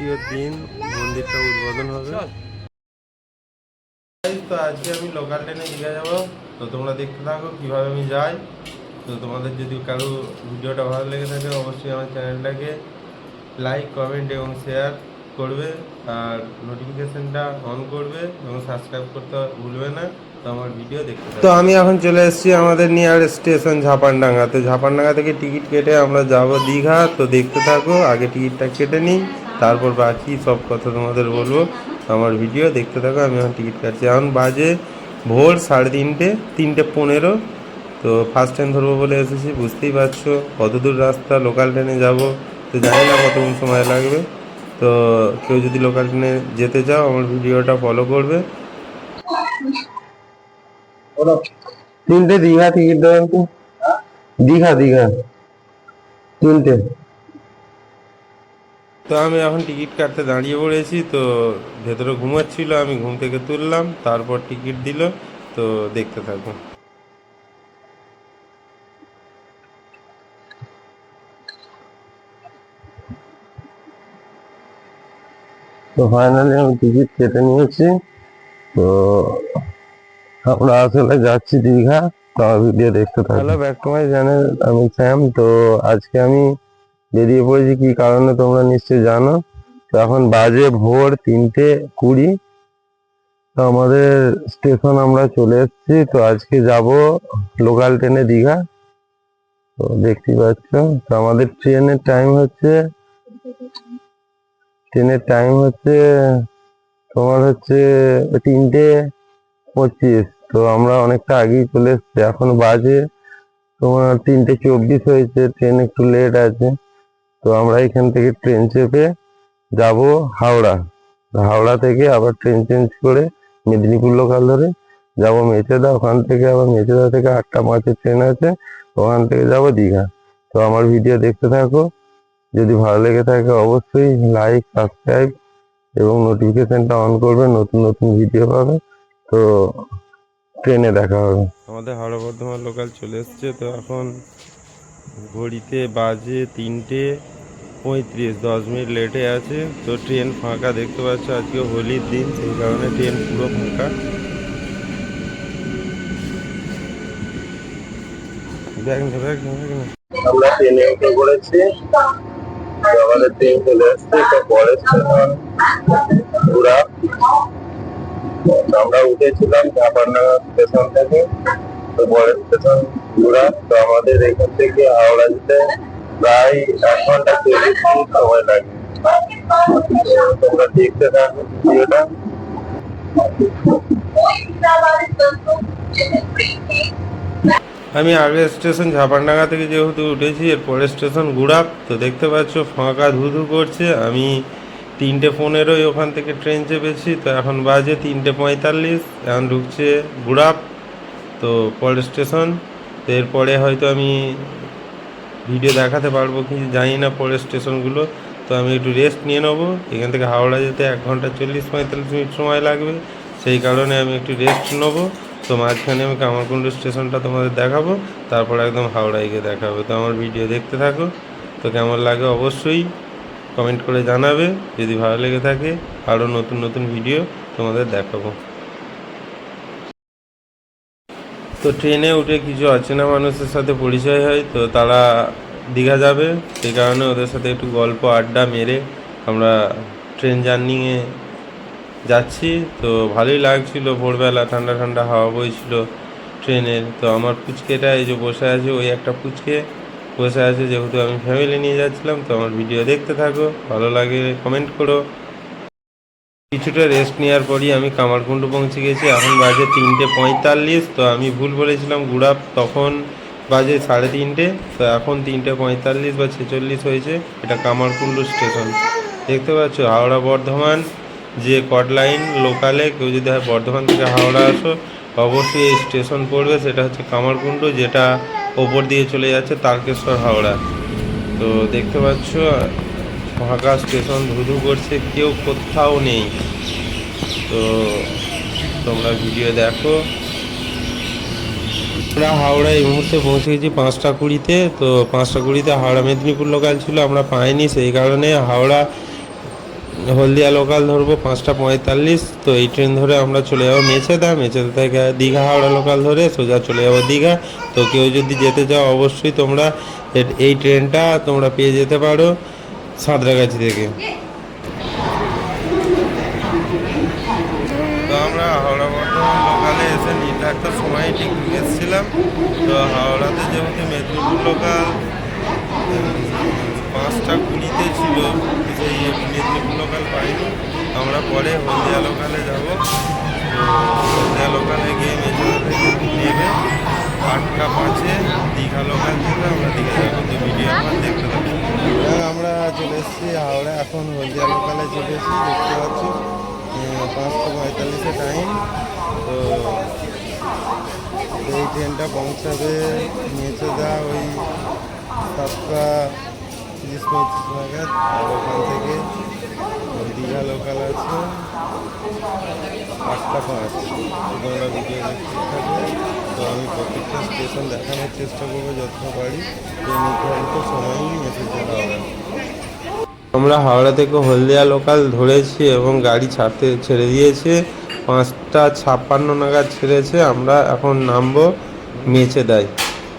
তৃতীয় দিন মন্দিরটা উদ্বোধন হবে। তো আজকে আমি লোকাল ট্রেনে দীঘা যাব। তো তোমরা দেখতে থাকো কীভাবে আমি যাই। তো তোমাদের যদি কারও ভিডিওটা ভালো লেগে থাকে অবশ্যই আমার চ্যানেলটাকে লাইক কমেন্ট এবং শেয়ার করবে। আর নোটিফিকেশনটা অন করবে এবং সাবস্ক্রাইব করতে ভুলবে না। তো আমার ভিডিও দেখতে তো আমি এখন চলে এসেছি আমাদের নিয়ার স্টেশন ঝাপানডাঙ্গা তো ঝাপানডাঙ্গা থেকে টিকিট কেটে আমরা যাব দীঘা। তো দেখতে থাকো আগে টিকিটটা কেটে নিই। তারপর বাকি সব কথা তোমাদের বলব। আমার ভিডিও দেখতে থাকো, আমি এখন টিকিট কাটছি। এখন বাজে ভোর সাড়ে তিনটে তিনটে পনেরো। তো ফার্স্ট টাইম ধরবো বলে এসেছি, বুঝতেই পারছ কত দূর রাস্তা লোকাল ট্রেনে যাব। তো জানি না কতক্ষণ সময় লাগবে। তো কেউ যদি লোকাল ট্রেনে যেতে চাও, আমার ভিডিওটা ফলো করবে। তিনটে দীঘা টিকিট দেবেন তো দীঘা দীঘা। তিনটে। তো আমি এখন টিকিট কাটতে দাঁড়িয়ে পড়েছি তো ভেতরে ঘুমাচ্ছিল আমি ঘুম থেকে তুললাম তারপর টিকিট দিল তো দেখতে থাকো। তো ফাইনালি আমি টিকিট কেটে নিয়েছি তো আমরা আসলে যাচ্ছি দীঘা তো ভিডিও দেখতে থাকো hello back to my channel আমি স্যাম তো আজকে আমি বেরিয়ে পড়েছি কি কারণে তোমরা নিশ্চয়ই জানো, তো এখন বাজে ভোর তিনটে কুড়ি। তো আমাদের স্টেশন আমরা চলে এসেছি, তো আজকে যাব লোকাল ট্রেনে দীঘা। তো দেখতেই পাচ্ছ, তো আমাদের ট্রেনের টাইম হচ্ছে, ট্রেনের টাইম হচ্ছে তোমার হচ্ছে তিনটে পঁচিশ। তো আমরা অনেকটা আগেই চলে এসেছি, এখন বাজে তোমার তিনটে চব্বিশ হয়েছে, ট্রেন একটু লেট আছে। তো আমরা এখান থেকে ট্রেন চেপে যাব হাওড়া। হাওড়া থেকে আবার ট্রেন চেঞ্জ করে মেদিনীপুর লোকাল ধরে যাব মেচেদা। ওখান থেকে আবার মেচেদা থেকে আটটা পাঁচের ট্রেন আছে, ওখান থেকে যাব দীঘা। তো আমার ভিডিও দেখতে থাকো। যদি ভালো লেগে থাকে অবশ্যই লাইক সাবস্ক্রাইব এবং নোটিফিকেশনটা অন করবে, নতুন নতুন ভিডিও পাবে। তো ট্রেনে দেখা হবে। আমাদের হাওড়া বর্ধমান লোকাল চলে এসছে। তো এখন ঘড়িতে বাজে তিনটে পঁয়ত্রিশ, দশ মিনিট লেটে আছে। তো ট্রেন ফাঁকা দেখতে পাচ্ছ, আজকে হোলির দিন, সেই কারণে ট্রেন পুরো ফাঁকা। আমরা ট্রেনে উঠে পড়েছি। ট্রেন চলে পরে। আমরা উঠেছিলাম স্টেশন থেকে। আমাদের এখান থেকে হাওড়া যেতে প্রায় এক ঘণ্টা চল্লিশ মিনিট সময় লাগে। তোমরা দেখতে থাকো আমি আগের স্টেশন ঝাপানডাঙ্গা থেকে যেহেতু উঠেছি, এর পরের স্টেশন গুড়াপ তো দেখতে পাচ্ছ, ফাঁকা ধুধু করছে। আমি তিনটে পনেরোই ওখান থেকে ট্রেন চেপেছি। তো এখন বাজে তিনটে পঁয়তাল্লিশ। এখন ঢুকছে গুড়াপ তো পরের স্টেশন। এরপরে হয়তো আমি ভিডিও দেখাতে পারব কি জানি না পরের স্টেশনগুলো। তো আমি একটু রেস্ট নিয়ে নেব। এখান থেকে হাওড়া যেতে এক ঘণ্টা চল্লিশ পঁয়তাল্লিশ মিনিট সময় লাগবে। সেই কারণে আমি একটু রেস্ট নেব। তো মাঝখানে আমি কামারকুণ্ড স্টেশনটা তোমাদের দেখাবো। তারপর একদম হাওড়ায় গিয়ে দেখাবো। তো আমার ভিডিও দেখতে থাকো। তো কেমন লাগে অবশ্যই কমেন্ট করে জানাবে। যদি ভালো লেগে থাকে, আরও নতুন নতুন ভিডিও তোমাদের দেখাবো। তো ট্রেনে উঠে কিছু অচেনা মানুষের সাথে পরিচয় হয়, তো তারা দীঘা যাবে। সেই কারণে ওদের সাথে একটু গল্প, আড্ডা মেরে আমরা ট্রেন জার্নিংয়ে যাচ্ছি। তো ভালোই লাগছিল, ভোরবেলা ঠান্ডা ঠান্ডা হাওয়া বইছিল ট্রেনের। তো আমার পুচকেটা এই যে বসে আছে, ওই একটা পুচকে বসে আছে, যেহেতু আমি ফ্যামিলি নিয়ে যাচ্ছিলাম, তো আমার ভিডিও দেখতে থাকো, ভালো লাগে কমেন্ট করো। কিছুটা রেস্ট নেওয়ার পরই আমি কামারকুণ্ড পৌঁছে গেছি। এখন বাজে তিনটে পঁয়তাল্লিশ, তো আমি ভুল বলেছিলাম গুড়াপ তখন বাজে সাড়ে তিনটে, তো এখন তিনটে পঁয়তাল্লিশ বা ছেচল্লিশ হয়েছে, এটা কামারকুণ্ড স্টেশন। দেখতে পাচ্ছ, হাওড়া বর্ধমান, যে কট লাইন লোকালে, কেউ যদি হয় বর্ধমান থেকে হাওড়া আসো, অবশ্যই এই স্টেশন পড়বে, সেটা হচ্ছে কামারকুণ্ড, যেটা ওপর দিয়ে চলে যাচ্ছে তারকেশ্বর হাওড়া। তো দেখতে পাচ্ছ ফাঁকা স্টেশন ধুধু করছে, কেউ কোথাও নেই। তো তোমরা ভিডিও দেখো। আমরা হাওড়া এই মুহূর্তে পৌঁছে গেছি পাঁচটা কুড়িতে। তো পাঁচটা কুড়িতে হাওড়া মেদিনীপুর লোকাল ছিল, আমরা পাইনি। সেই কারণে হাওড়া হলদিয়া লোকাল ধরবো, পাঁচটা পঁয়তাল্লিশ। তো এই ট্রেন ধরে আমরা চলে যাব মেছেদা। মেছেদা থেকে দীঘা, হাওড়া লোকাল ধরে সোজা চলে যাব দীঘা। তো কেউ যদি যেতে চাও, অবশ্যই তোমরা এই ট্রেনটা তোমরা পেয়ে যেতে পারো। সাঁতরাগাছি থেকে তো আমরা হাওড়া বর্ধমান লোকালে এসে নির্ধারিত সময় ঠিক এসেছিলাম। তো হাওড়াতে যেহেতু মেদিনীপুর লোকাল পাঁচটা কুড়িতে ছিল, সেই মেদিনীপুর লোকাল পাইনি। আমরা পরে হলদিয়া লোকালে যাব। হলদিয়া লোকালে গিয়ে মেদিনীপুর নেবে। আটটা পাঁচে দীঘা লোকাল থেকে আমরা দীঘা যাব তো ভিডিও দেখতে থাকি আমরা চলে এসেছি হাওড়া, এখন হলদিয়া লোকালে চলে এসেছি, দেখতে পাচ্ছি। পাঁচটা পঁয়তাল্লিশে টাইম তো এই ট্রেনটা পৌঁছাবে মেচেদা ওই সাতটা তিরিশ পঁয়ত্রিশ নাগাদ, আর ওখান থেকে দীঘা লোকাল আছে। আটটা পাঁচ ভিডিও দেখতে তো আমি প্রত্যেকটা স্টেশন দেখানোর চেষ্টা করব যতটা পারি। তো নির্ধারিত সময়ই মেসেজ দেওয়া হবে আমরা হাওড়া থেকে হলদিয়া লোকাল ধরেছি এবং গাড়ি ছাড়তে ছেড়ে দিয়েছে। পাঁচটা ছাপ্পান্ন নাগাদ ছেড়েছে। আমরা এখন নামবো মেচেদায়।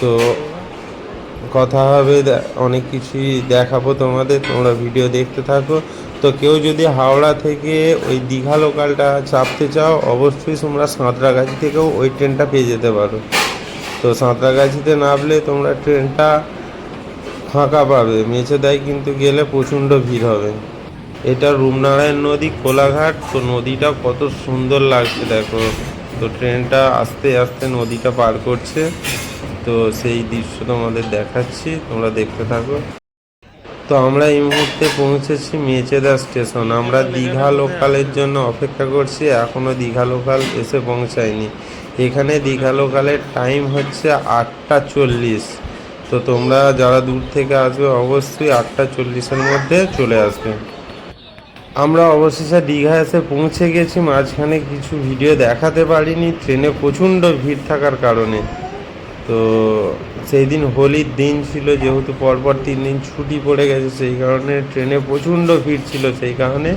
তো কথা হবে অনেক কিছুই দেখাবো তোমাদের। তোমরা ভিডিও দেখতে থাকো। তো কেউ যদি হাওড়া থেকে ওই দীঘা লোকালটা চাপতে চাও, অবশ্যই তোমরা সাঁতরাগাছি থেকেও ওই ট্রেনটা পেয়ে যেতে পারো। তো সাঁতরাগাছিতে নামলে তোমরা ট্রেনটা ফাঁকা পাবে। মেছেদায় কিন্তু গেলে প্রচণ্ড ভিড় হবে। এটা রূপনারায়ণ নদী, কোলাঘাট। তো নদীটা কত সুন্দর লাগছে, দেখো। তো ট্রেনটা আস্তে আস্তে নদীটা পার করছে। তো সেই দৃশ্য তোমাদের দেখাচ্ছি। তোমরা দেখতে থাকো। তো আমরা এই মুহূর্তে পৌঁছেছি মেচেদা স্টেশন। আমরা দীঘা লোকালের জন্য অপেক্ষা করছি এখনও দীঘা লোকাল এসে পৌঁছায়নি। এখানে দীঘা লোকালের টাইম হচ্ছে আটটা চল্লিশ। তো তোমরা যারা দূর থেকে আসবে, অবশ্যই আটটা চল্লিশের মধ্যে চলে আসবে। আমরা অবশেষে দীঘা এসে পৌঁছে গেছি। মাঝখানে কিছু ভিডিও দেখাতে পারিনি। ট্রেনে প্রচণ্ড ভিড় থাকার কারণে। তো সেই দিন হোলির দিন ছিল, যেহেতু পরপর তিন দিন ছুটি পড়ে গেছে, সেই কারণে ট্রেনে প্রচণ্ড ভিড় ছিল। সেই কারণে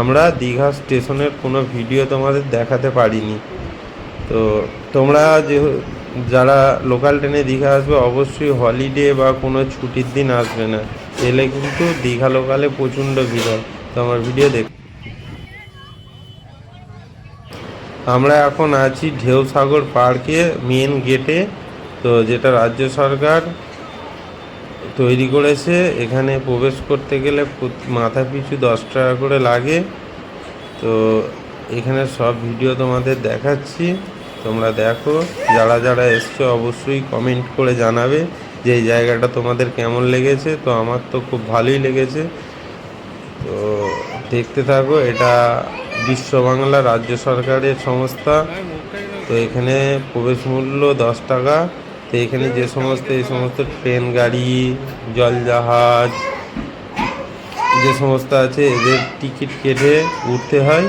আমরা দীঘা স্টেশনের কোনো ভিডিও তোমাদের দেখাতে পারিনি। তো তোমরা যে যারা লোকাল ট্রেনে দীঘা আসবে, অবশ্যই হলিডে বা কোনো ছুটির দিন আসবে না। এলে কিন্তু দীঘা লোকালে প্রচণ্ড ভিড় হয়। তো আমার ভিডিও দেখ আমরা এখন আছি ঢেউসাগর পার্কে মেন গেটে। তো যেটা রাজ্য সরকার তৈরি করেছে, এখানে প্রবেশ করতে গেলে মাথা পিছু দশ টাকা করে লাগে। তো এখানে সব ভিডিও তোমাদের দেখাচ্ছি, তোমরা দেখো। যারা যারা এসছো অবশ্যই কমেন্ট করে জানাবে যে এই জায়গাটা তোমাদের কেমন লেগেছে। তো আমার তো খুব ভালোই লেগেছে। তো দেখতে থাকো, এটা বিশ্ব বাংলা রাজ্য সরকারের সংস্থা। তো এখানে প্রবেশ মূল্য দশ টাকা। তো এখানে যে সমস্ত, এই সমস্ত ট্রেন, গাড়ি জলজাহাজ যে সমস্ত আছে, এদের টিকিট কেটে উঠতে হয়।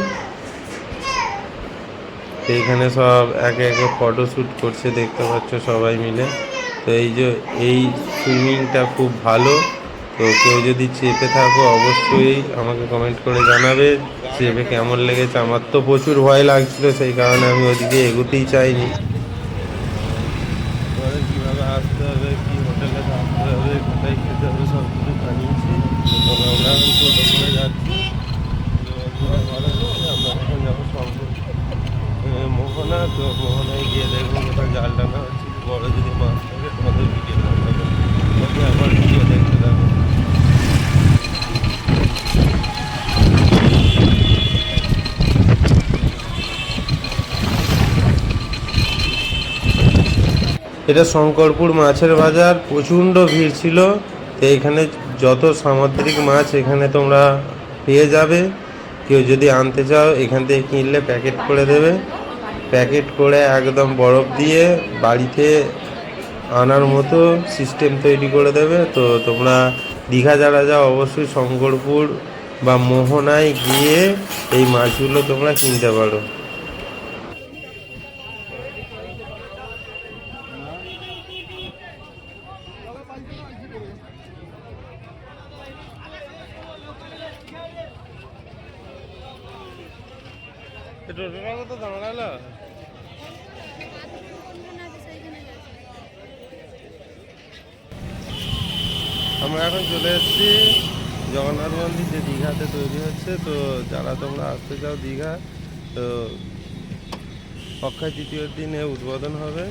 তো এখানে সব একে একে ফটোশ্যুট করছে, দেখতে পাচ্ছ সবাই মিলে। তো এই যে, এই সুইমিংটা খুব ভালো। তো কেউ যদি চেপে থাকো, অবশ্যই আমাকে কমেন্ট করে জানাবে চেপে কেমন লেগেছে? আমার তো প্রচুর ভয় লাগছিল, সেই কারণে আমি ওদিকে এগোতেই চাইনি পরে কীভাবে আসতে হবে কী হোটেলে থাকতে হবে কোথায় খেতে হবে সব কিছু জানিয়েছি তো আমরা যাচ্ছি আমরা যাব শঙ্কর মোহনায় গিয়ে দেখব জাল টানা হচ্ছে যদি মাছ থাকে ভিডিও দেখতে এটা শঙ্করপুর মাছের বাজার, প্রচণ্ড ভিড় ছিল, তো এখানে যত সামুদ্রিক মাছ এখানে তোমরা পেয়ে যাবে, কেউ যদি আনতে চাও, এখান থেকে কিনলে প্যাকেট করে দেবে। প্যাকেট করে একদম বরফ দিয়ে বাড়িতে আনার মতো সিস্টেম তৈরি করে দেবে। তো তোমরা দীঘা যারা যাও, অবশ্যই শঙ্করপুর বা মোহনায় গিয়ে এই মাছগুলো তোমরা কিনতে পারো। আমরা এখন চলে এসেছি জগন্নাথ মন্দির যে দীঘাতে তৈরি হচ্ছে। তো যারা তোমরা আসতে চাও দীঘা, তো অক্ষয় তৃতীয়র দিনে উদ্বোধন হবে।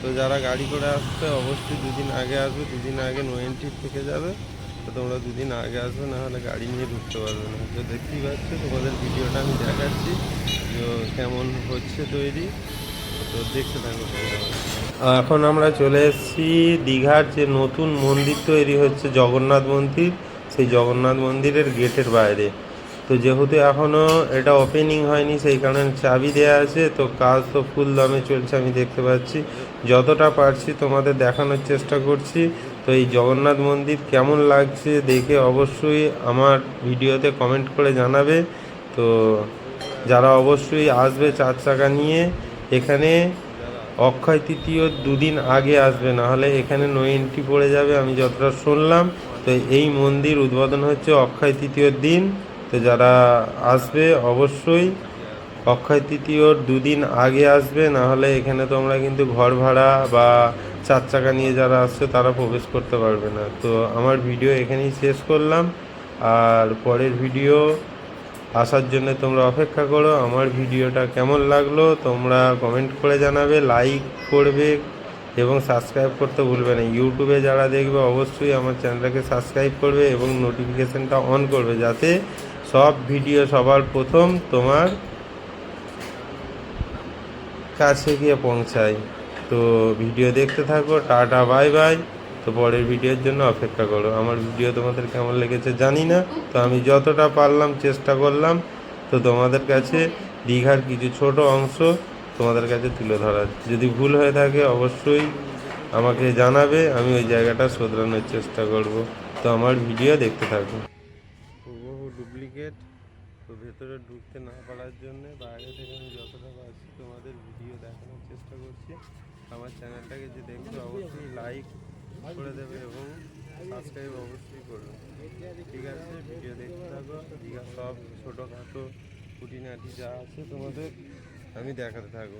তো যারা গাড়ি করে আসবে, অবশ্যই দুদিন আগে আসবে, দুদিন আগে নো এন্ট্রি থেকে যাবে। তো তোমরা দুদিন আগে আসবে, না হলে গাড়ি নিয়ে ঢুকতে পারবে না। তো দেখতেই পাচ্ছ, তোমাদের ভিডিওটা আমি দেখাচ্ছি তো কেমন হচ্ছে তৈরি। এখন আমরা চলে এসেছি দীঘার যে নতুন মন্দির তৈরি হচ্ছে জগন্নাথ মন্দির। সেই জগন্নাথ মন্দিরের গেটের বাইরে। তো যেহেতু এখনও এটা ওপেনিং হয়নি, সেই কারণে চাবি দেওয়া আছে। তো কাজ তো ফুল দামে চলছে, আমি দেখতে পাচ্ছি। যতটা পারছি তোমাদের দেখানোর চেষ্টা করছি। তো এই জগন্নাথ মন্দির কেমন লাগছে দেখে অবশ্যই আমার ভিডিওতে কমেন্ট করে জানাবে। তো যারা অবশ্যই আসবে চার চাকা নিয়ে এখানে অক্ষয় তৃতীয় দুদিন আগে আসবে, না হলে এখানে নো এন্ট্রি পড়ে যাবে, আমি যতটা শুনলাম। তো এই মন্দির উদ্বোধন হচ্ছে অক্ষয় তৃতীয়র দিন। তো যারা আসবে, অবশ্যই অক্ষয় তৃতীয়র দুদিন আগে আসবে, না হলে এখানে তোমরা কিন্তু ঘর ভাড়া বা চার চাকা নিয়ে যারা আসছে, তারা প্রবেশ করতে পারবে না। তো আমার ভিডিও এখানেই শেষ করলাম। আর পরের ভিডিও আসার জন্য তোমরা অপেক্ষা করো, আমার ভিডিওটা কেমন লাগল তোমরা কমেন্ট করে জানাবে লাইক করবে এবং সাবস্ক্রাইব করতে ভুলবে না। ইউটিউবে যারা দেখবে অবশ্যই আমার চ্যানেলটাকে সাবস্ক্রাইব করবে এবং নোটিফিকেশানটা অন করবে যাতে সব ভিডিও সবার প্রথম তোমার কাছে গিয়ে পৌঁছায়। তো ভিডিও দেখতে থাকো, টাটা বাই বাই তো পরের ভিডিওর জন্য অপেক্ষা করো। আমার ভিডিও তোমাদের কেমন লেগেছে জানি না, তো আমি যতটা পারলাম চেষ্টা করলাম। তো তোমাদের কাছে দীঘার কিছু ছোট অংশ তোমাদের কাছে তুলে ধরার। যদি ভুল হয়ে থাকে অবশ্যই আমাকে জানাবে, আমি ওই জায়গাটা শোধরানোর চেষ্টা করব। তো আমার ভিডিও দেখতে থাকো। হুবহু ডুপ্লিকেট তো ভেতরে ঢুকতে না পারার জন্য বাইরে থেকে আমি যতটা পারছি তোমাদের ভিডিও দেখানোর চেষ্টা করছি। আমার চ্যানেলটাকে যে দেখবে অবশ্যই লাইক করে দেবে এবং সাবস্ক্রাইব অবশ্যই করবে। ঠিক আছে, ভিডিও দেখতে থাকো দীঘা সব ছোটোখাটো খুঁটিনাটি যা আছে তোমাদের আমি দেখাতে থাকব।